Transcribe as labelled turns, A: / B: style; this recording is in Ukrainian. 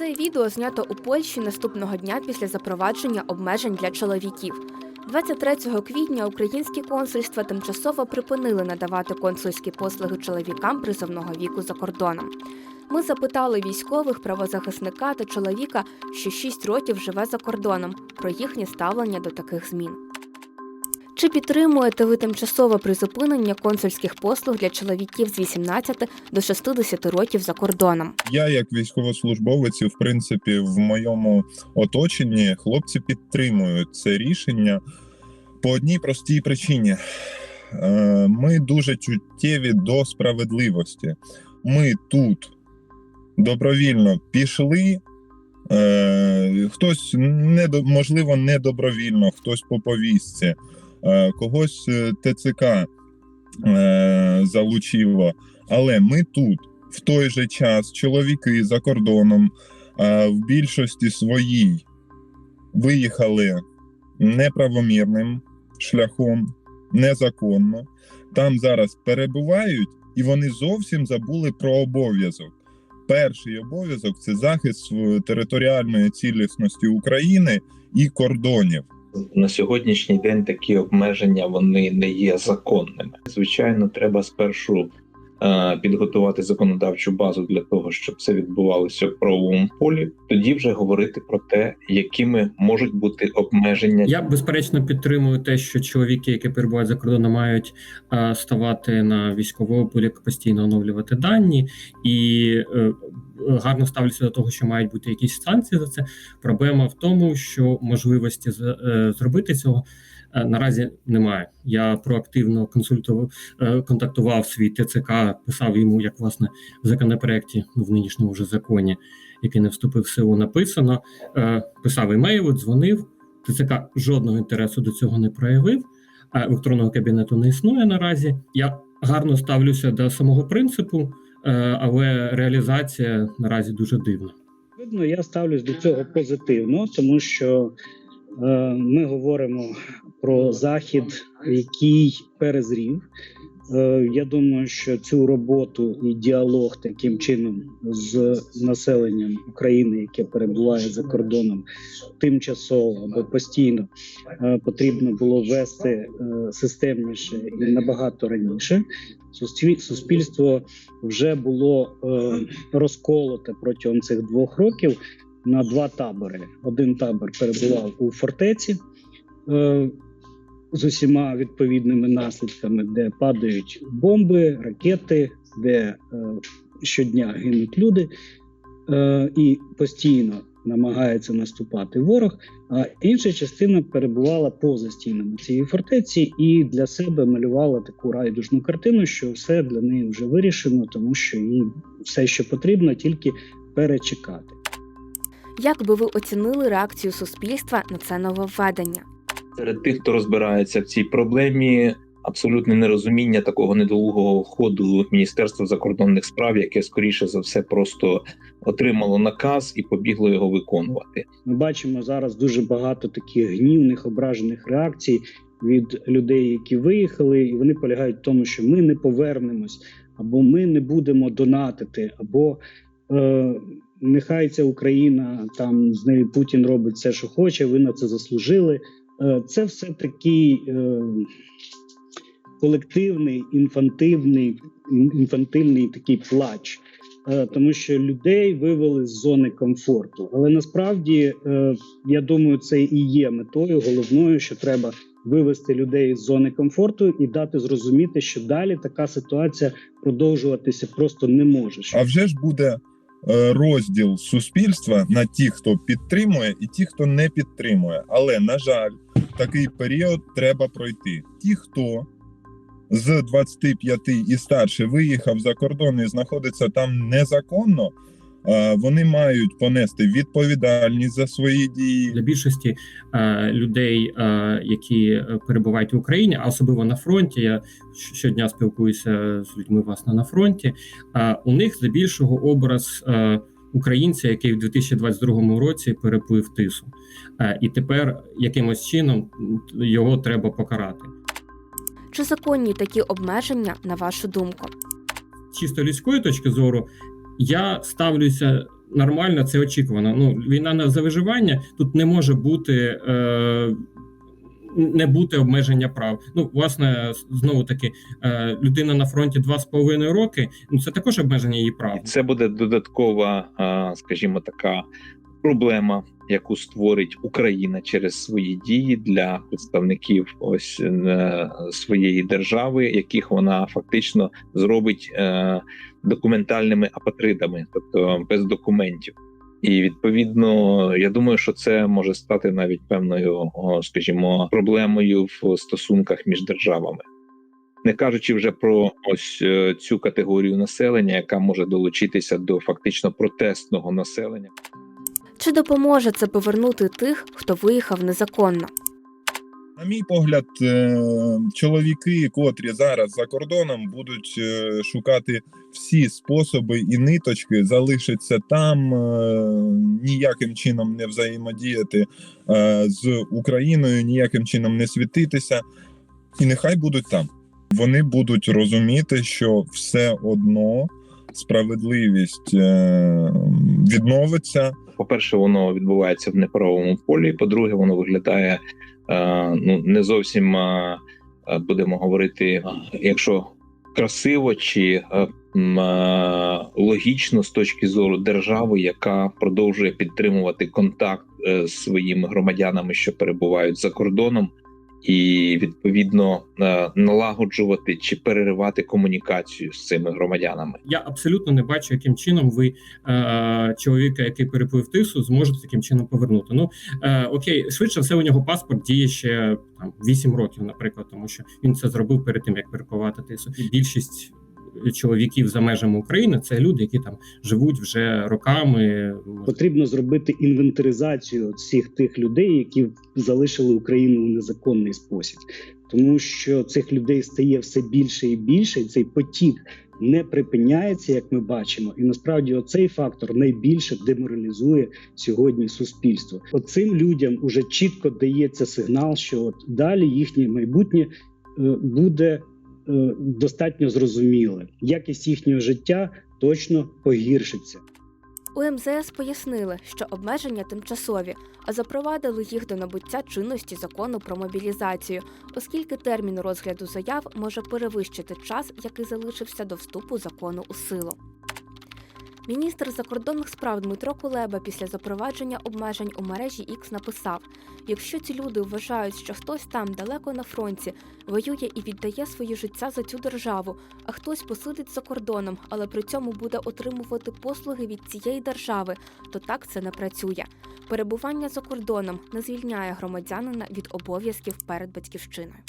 A: Це відео знято у Польщі наступного дня після запровадження обмежень для чоловіків. 23 квітня українські консульства тимчасово припинили надавати консульські послуги чоловікам призовного віку за кордоном. Ми запитали військових, правозахисника та чоловіка, що 6 років живе за кордоном, про їхнє ставлення до таких змін. Чи підтримуєте ви тимчасове призупинення консульських послуг для чоловіків з 18 до 60 років за кордоном?
B: Я, як військовослужбовець, в принципі, в моєму оточенні хлопці підтримують це рішення по одній простій причині. Е, Ми дуже чуттєві до справедливості. Ми тут добровільно пішли. е, Хтось не можливо не добровільно, хтось по повістці, когось е, ТЦК е, залучило. Але ми тут в той же час чоловіки за кордоном в більшості своїй виїхали неправомірним шляхом, незаконно. Там зараз перебувають, і вони зовсім забули про обов'язок. Перший обов'язок це захист е, територіальної цілісності України і кордонів.
C: На сьогоднішній день такі обмеження вони не є законними. Звичайно, треба спершу підготувати законодавчу базу для того, щоб це відбувалося в правовому полі. Тоді вже говорити про те, якими можуть бути обмеження.
D: Я безперечно підтримую те, що чоловіки, які перебувають за кордоном, мають е, ставати на військовий облік, постійно оновлювати дані і е, гарно ставлюся до того, що мають бути якісь санкції за це. Проблема в тому, що можливості е, зробити цього. Е, Наразі немає. Я проактивно консультував, е, контактував свій ТЦК, писав йому, як власне в законопроекті ну, в нинішньому вже законі, який не вступив в силу, написано. Е, Писав емейли, дзвонив. ТЦК жодного інтересу до цього не проявив, електронного кабінету не існує наразі. Я гарно ставлюся до самого принципу, але реалізація наразі дуже дивна.
E: Видно, я ставлюсь до цього позитивно, тому що е, ми говоримо про захід, який перезрів. Е, я думаю, що цю роботу і діалог таким чином з населенням України, яке перебуває за кордоном, тимчасово або постійно е, потрібно було вести е, системніше і набагато раніше. Суспіль- Суспільство вже було розколоте протягом цих двох років на два табори. Один табор перебував у фортеці з усіма відповідними наслідками, де падають бомби, ракети, де е, щодня гинуть люди, е, і постійно намагається наступати ворог. А інша частина перебувала поза стінами цієї фортеці і для себе малювала таку райдужну картину, що все для неї вже вирішено, тому що їй все, що потрібно, тільки перечекати.
A: Як би ви оцінили реакцію суспільства на це нововведення?
C: Серед тих, хто розбирається в цій проблемі, абсолютне нерозуміння такого недолугого ходу Міністерства закордонних справ, яке скоріше за все просто отримало наказ і побігло його виконувати.
E: Ми бачимо зараз дуже багато таких гнівних ображених реакцій від людей, які виїхали, і вони полягають в тому, що ми не повернемось, або ми не будемо донатити, або е, нехай ця Україна там з нею Путін робить все, що хоче. Ви на це заслужили. Е, це все такий е, колективний, інфантивний, ін- інфантильний такий плач. Е, тому що людей вивели з зони комфорту. Але насправді я думаю, це і є метою головною, що треба вивести людей з зони комфорту і дати зрозуміти, що далі така ситуація продовжуватися просто не може.
B: А вже ж буде розділ суспільства на ті, хто підтримує, і ті, хто не підтримує. Але на жаль, такий період треба пройти. Ті, хто з 25 і старше виїхав за кордон і знаходиться там незаконно. Вони мають понести відповідальність за свої дії.
D: Для більшості е, людей, е, які перебувають в Україні, а особливо на фронті. Я щодня спілкуюся з людьми власне на фронті. Е, у них здебільшого образ е, українця, який в 2022 році переплив тису, е, і тепер якимось чином його треба покарати.
A: Чи законні такі обмеження, на вашу думку?
D: чисто людської точки зору, я ставлюся нормально, це очікувано. Ну, війна на за виживання тут не може бути. Е, не бути обмеження прав. Ну, власне, знову таки, е, людина на фронті два з половиною роки. Ну це також обмеження її прав.
C: Це буде додаткова, скажімо, така проблема, яку створить Україна через свої дії для представників ось е, своєї держави, яких вона фактично зробить е, документальними апатридами, тобто без документів. І відповідно, я думаю, що це може стати навіть певною, скажімо, проблемою в стосунках між державами. Не кажучи вже про ось е, цю категорію населення, яка може долучитися до фактично протестного населення.
A: Чи допоможе це повернути тих, хто виїхав незаконно?
B: На мій погляд, е, чоловіки, котрі зараз за кордоном, будуть е, шукати всі способи і ниточки, залишиться там, е, ніяким чином не взаємодіяти з Україною, ніяким чином не світитися, і нехай будуть там. Вони будуть розуміти, що все одно справедливість відновиться.
C: По-перше, воно відбувається в неправовому полі. По-друге, воно виглядає ну не зовсім е, е, будемо говорити, е, якщо красиво чи е, е, логічно з точки зору держави, яка продовжує підтримувати контакт е, з своїми громадянами, що перебувають за кордоном. І відповідно е, налагоджувати чи переривати комунікацію з цими громадянами.
D: Я абсолютно не бачу, яким чином ви е, чоловіка, який переплив тису, зможете таким чином повернути. Ну е, окей, швидше все, у нього паспорт діє ще там 8 років, наприклад, тому що він це зробив перед тим, як перепливати тису. Більшість чоловіків за межами України це люди, які там живуть вже роками.
E: Потрібно зробити інвентаризацію всіх тих людей, які залишили Україну у незаконний спосіб, тому що цих людей стає все більше і більше, і цей потік не припиняється, як ми бачимо. І насправді оцей фактор найбільше деморалізує сьогодні суспільство. Оцим людям уже чітко дається сигнал, що от далі їхнє майбутнє е, буде достатньо зрозуміле. Якість їхнього життя точно погіршиться.
A: У МЗС пояснили, що обмеження тимчасові, а запровадили їх до набуття чинності закону про мобілізацію, оскільки термін розгляду заяв може перевищити час, який залишився до вступу закону у силу. Міністр закордонних справ Дмитро Кулеба після запровадження обмежень у мережі X написав: якщо ці люди вважають, що хтось там далеко на фронті воює і віддає своє життя за цю державу, а хтось посидить за кордоном, але при цьому буде отримувати послуги від цієї держави, то так це не працює. Перебування за кордоном не звільняє громадянина від обов'язків перед батьківщиною.